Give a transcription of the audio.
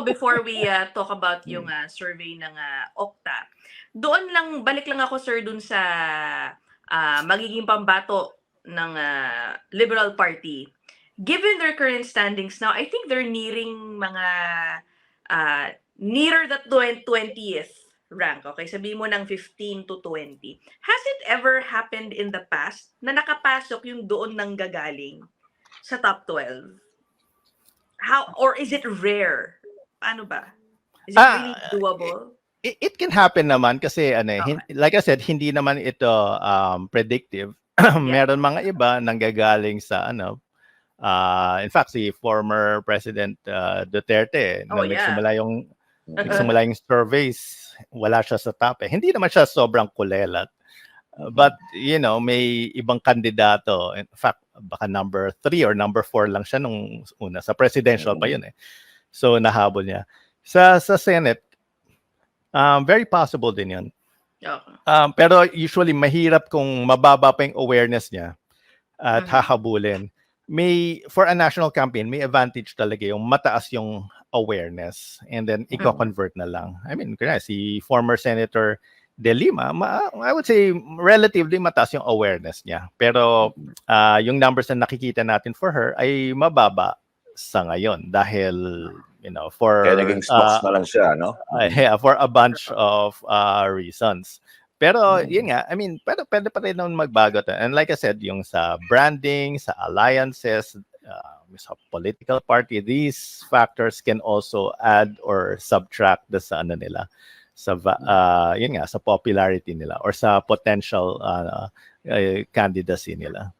before we uh, talk about yung uh, survey ng uh, Okta, doon lang, balik lang ako sir dun sa uh, magiging pambato ng uh, Liberal Party. Given their current standings now, I think they're nearing mga uh, nearer the 20th rank. Okay, sabihin mo ng 15 to 20. Has it ever happened in the past na nakapasok yung doon nang gagaling sa top 12? How or is it rare? Ano ba? Is it Ah, really doable? It, it can happen naman kasi ano, eh, Okay. hin- like I said, hindi naman ito um, predictive. Meron mga iba nanggagaling sa ano, ah, in fact si former President ah, Duterte Oh, yeah. nagsimula yung nagsimula yung surveys, wala siya sa top eh. Hindi naman siya sobrang kulelat. Uh, But, you know, may ibang kandidato. In fact, baka number three or number four lang siya nung una. Sa presidential pa yun eh. So, nahabol niya. Sa, sa Senate, um, very possible din yun. Okay. Um, pero usually, mahirap kung mababa pa yung awareness niya at Mhm. hahabulin. May, for a national campaign, may advantage talaga yung mataas yung awareness and then Mhm. i-convert na lang. I mean, kaya si former Senator De Lima, ma- I would say relatively mataas yung awareness niya. Pero ah, yung numbers na nakikita natin for her ay mababa sa ngayon dahil you know for Kaya naging stocks ah, na lang siya, no? Uh, yeah, for a bunch of uh, reasons. Pero Mm. yun nga, I mean, pwede, pwede pa rin naman magbago. to. And like I said, yung sa branding, sa alliances, uh, sa political party, these factors can also add or subtract the sa ano nila sa uh, yun nga sa popularity nila or sa potential uh, uh, candidacy nila.